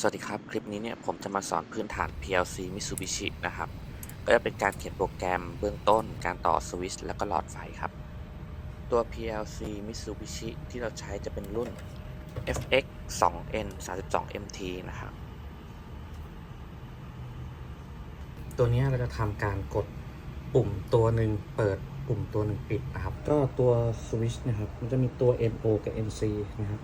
สวัสดีครับ คลิปนี้เนี่ยผมจะมาสอนพื้นฐาน PLC Mitsubishi นะครับ ก็จะเป็นการเขียนโปรแกรมเบื้องต้น การต่อสวิตช์แล้วก็หลอดไฟครับ ตัว PLC Mitsubishi ที่เราใช้จะเป็นรุ่น FX 2N 32 MT นะครับ ตัวเนี้ยเราจะทำการกดปุ่มตัวหนึ่งเปิดปุ่มตัวหนึ่งปิดนะครับ ก็ตัวสวิตช์นะครับ มันจะมีตัว NO กับ NC นะครับ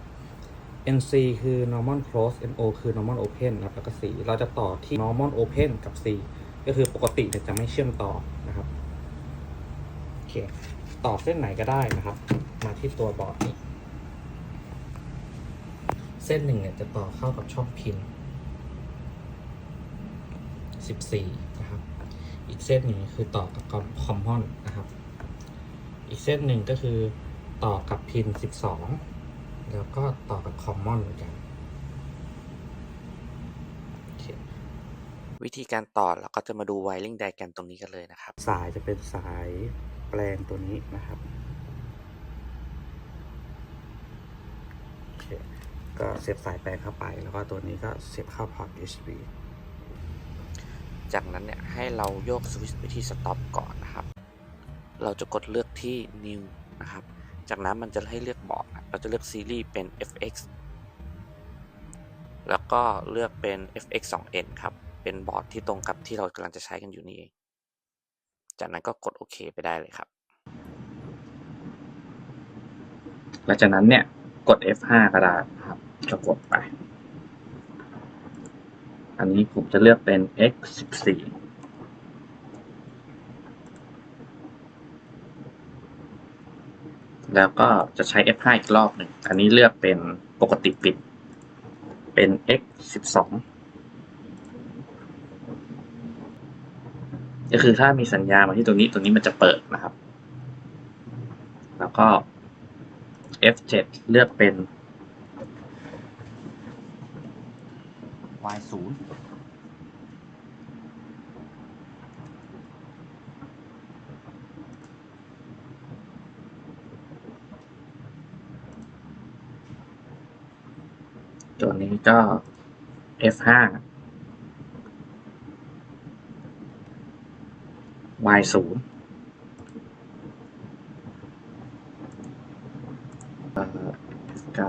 NC คือ normal close NO คือ normal open นะครับแล้วก็ C เราจะต่อที่ normal open กับ C ก็คือปกติจะไม่เชื่อมต่อนะครับโอเคต่อเส้นไหนก็ได้นะครับ มาที่ตัวบอร์ดนี้เส้นหนึ่งเนี่ยจะต่อเข้ากับช่องพิน 14 นะครับ อีกเส้นหนึ่งคือต่อกับคอมมอนนะครับ อีกเส้นหนึ่งก็คือต่อกับพิน 12 แล้วก็ต่อกับคอมมอนเหมือนกันโอเควิธีการต่อเราก็จะมาดู wiring diagram ตรงนี้กันเลยนะครับ สายจะเป็นสายแปลงตัวนี้นะครับโอเคก็เสียบสายแปลงเข้าไป แล้วก็ตัวนี้ก็เสียบเข้าพอร์ต USB จากนั้นเนี่ยให้เราโยกสวิตช์ไปที่ stop ก่อนนะครับ เราจะกดเลือกที่ new นะครับ จากนั้นมันจะให้เลือกบอร์ดนะ เราจะเลือกซีรีส์เป็น FX แล้วก็เลือกเป็น FX 2N ครับ เป็นบอร์ดที่ตรงกับที่เรากำลังจะใช้กันอยู่นี่เอง จากนั้นก็กดโอเคไปได้เลยครับ หลังจากนั้นเนี่ย กด F5 ก็ได้นะครับก็กดไป อันนี้ผมจะเลือกเป็น X14 แล้วก็จะใช้ F5 อีกรอบหนึ่ง อันนี้เลือกเป็นปกติปิด เป็น X12 ก็คือถ้ามีสัญญาณมาที่ตรงนี้ตรงนี้มันจะเปิดนะครับ แล้วก็ F7 เลือกเป็น Y0 ตัวนี้ก็ F5 Y0 เอ่อ F9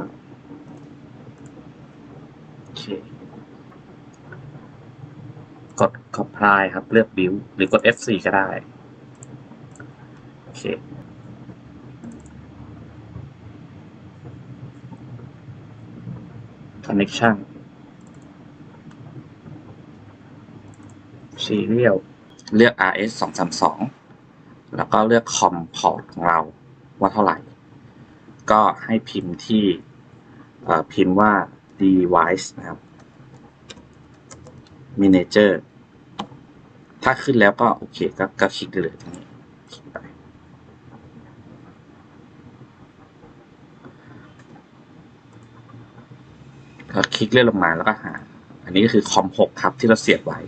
โอเค กด comply ครับ เลือก build หรือกด F4 ก็ได้ โอเค connection serial เลือก RS 232 แล้วก็เลือก com port ของเราว่าเท่าไหร่ ก็ให้พิมพ์ที่พิมพ์ว่า device นะครับ manager ถ้าขึ้นแล้วก็โอเคก็ก็คลิกได้เลยตรงนี้คลิกไป คลิกเลื่อนลงมาแล้วก็หา อันนี้ก็คือคอม6ครับที่เราเสียบไว้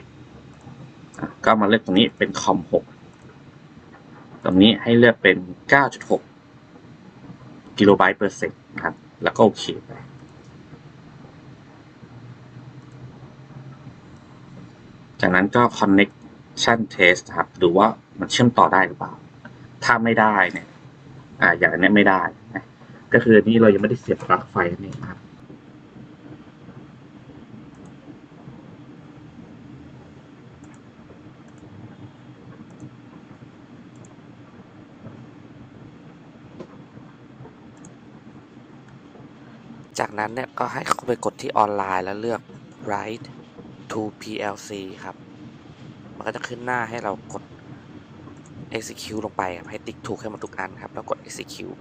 ก็มาเลือกตรงนี้เป็นคอม6ตรงนี้ให้เลือกเป็น 9.6 กิโลไบต์เปอร์เซ็นต์นะครับ แล้วก็โอเคไปจากนั้นก็ connection test ครับดูว่ามันเชื่อมต่อได้หรือเปล่า ถ้าไม่ได้เนี่ย อ่าอย่างนี้ไม่ได้นะก็คือนี้เรายังไม่ได้เสียบปลั๊กไฟนั่ครับ จากนั้นเนี่ยก็ให้เข้าไปกดที่ออนไลน์แล้วเลือก write to PLC ครับ มันก็จะขึ้นหน้าให้เรากด execute ลงไปครับให้ติ๊กถูกให้หมันทุกอันครับ แล้วกด execute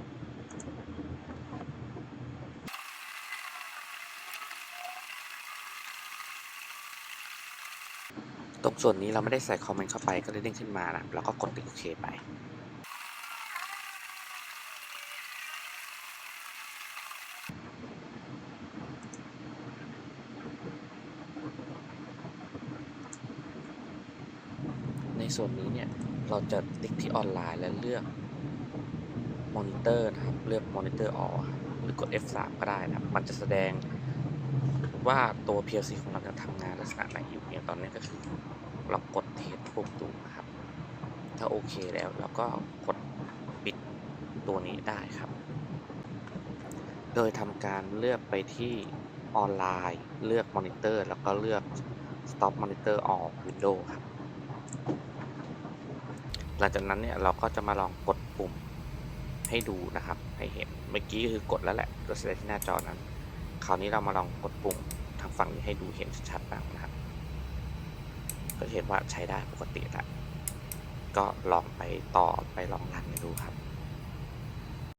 ตรงส่วนนี้เราไม่ได้ใส่คอมเมนต์เข้าไปก็เลยเด้งขึ้นมานะแล้วก็กดติ๊กโอเคไป ส่วนนี้เนี่ยเราจะติ๊กที่ออนไลน์แล้วเลือกมอนิเตอร์นะครับ เลือกมอนิเตอร์ออหรือกด F3 ก็ได้นะครับ มันจะแสดงว่าตัว PLC ของเราจะทำงานลักษณะไหนอยู่เนี่ยตอนนี้ก็คือเรากดเทสปุ่มดูนะครับ ถ้าโอเคแล้วเราก็กดปิดตัวนี้ได้ครับ โดยทำการเลือกไปที่ออนไลน์ เลือกมอนิเตอร์แล้วก็เลือก stop monitor all window ครับ หลังจากนั้นเนี่ยเราก็จะมาลองกดปุ่มให้ดูนะครับ ให้เห็นเมื่อกี้คือกดแล้วแหละก็แสดงที่หน้าจอนั้น คราวนี้เรามาลองกดปุ่มทางฝั่งนี้ให้ดูเห็นชัดๆบ้างนะครับ ก็เห็นว่าใช้ได้ปกติแล้วก็ลองไปต่อไปลองรันดูครับ